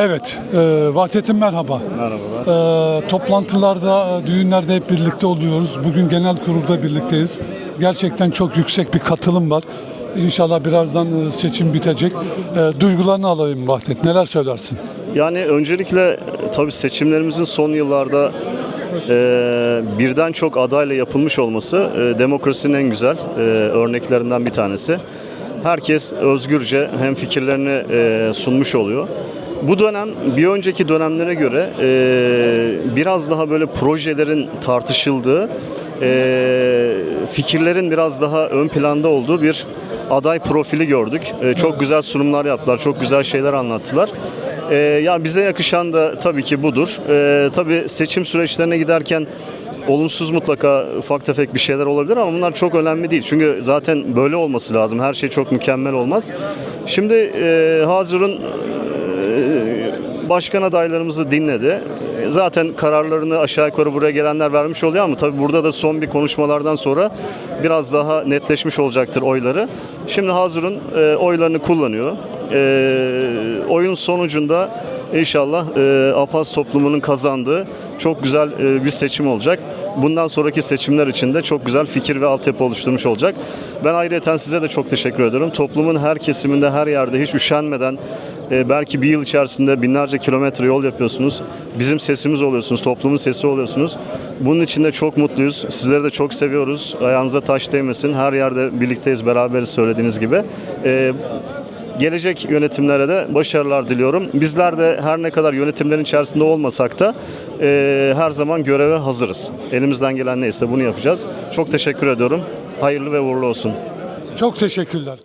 Evet, e, Vahdettin merhaba. Merhabalar. E, toplantılarda, e, düğünlerde hep birlikte oluyoruz. Bugün genel kurulda birlikteyiz. Gerçekten çok yüksek bir katılım var. İnşallah birazdan e, seçim bitecek. E, duygularını alayım Vahdet. Neler söylersin? Yani öncelikle tabii seçimlerimizin son yıllarda e, birden çok adayla yapılmış olması e, demokrasinin en güzel e, örneklerinden bir tanesi. Herkes özgürce hem fikirlerini e, sunmuş oluyor. Bu dönem bir önceki dönemlere göre e, biraz daha böyle projelerin tartışıldığı, e, fikirlerin biraz daha ön planda olduğu bir aday profili gördük. E, çok güzel sunumlar yaptılar, çok güzel şeyler anlattılar. E, ya bize yakışan da tabii ki budur. E, tabii seçim süreçlerine giderken olumsuz mutlaka ufak tefek bir şeyler olabilir ama bunlar çok önemli değil. Çünkü zaten böyle olması lazım. Her şey çok mükemmel olmaz. Şimdi e, Hazır'ın başkan adaylarımızı dinledi. Zaten kararlarını aşağı yukarı buraya gelenler vermiş oluyor ama tabii burada da son bir konuşmalardan sonra biraz daha netleşmiş olacaktır oyları. Şimdi Hazır'ın e, oylarını kullanıyor. E, oyun sonucunda inşallah e, Apaz toplumunun kazandığı çok güzel e, bir seçim olacak. Bundan sonraki seçimler için de çok güzel fikir ve altyapı oluşturmuş olacak. Ben ayrıca size de çok teşekkür ediyorum. Toplumun her kesiminde, her yerde hiç üşenmeden e, belki bir yıl içerisinde binlerce kilometre yol yapıyorsunuz. Bizim sesimiz oluyorsunuz, toplumun sesi oluyorsunuz. Bunun için de çok mutluyuz. Sizleri de çok seviyoruz. Ayağınıza taş değmesin. Her yerde birlikteyiz, beraberiz söylediğiniz gibi. E, gelecek yönetimlere de başarılar diliyorum. Bizler de her ne kadar yönetimlerin içerisinde olmasak da e, her zaman göreve hazırız. Elimizden gelen neyse bunu yapacağız. Çok teşekkür ediyorum. Hayırlı ve uğurlu olsun. Çok teşekkürler.